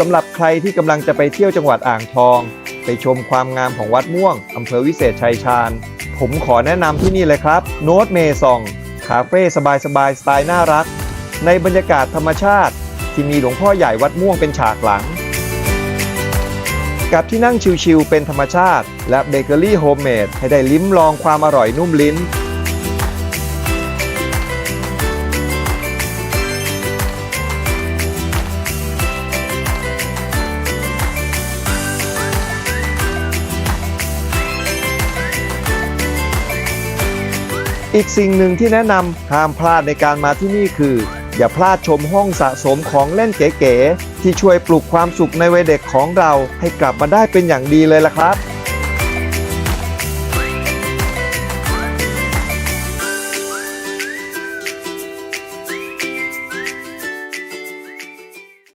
สำหรับใครที่กำลังจะไปเที่ยวจังหวัดอ่างทอง ไปชมความงามของวัดม่วงอำเภอวิเศษชัยชาญ ผมขอแนะนำที่นี่เลยครับโน้ตเมซองคาเฟ่สบายๆสไตล์น่ารัก ในบรรยากาศธรรมชาติ ที่มีหลวงพ่อใหญ่วัดม่วงเป็นฉากหลัง กับที่นั่งชิลๆเป็นธรรมชาติ และเบเกอรี่โฮมเมดให้ได้ลิ้มลองความอร่อยนุ่มลิ้น อีกสิ่งหนึ่งที่แนะนำห้ามพลาดในการมาที่นี่คือ อย่าพลาดชมห้องสะสมของเล่นเก๋ๆที่ช่วยปลุกความสุขในวัยเด็กของเราให้กลับมาได้เป็นอย่างดีเลยล่ะครับ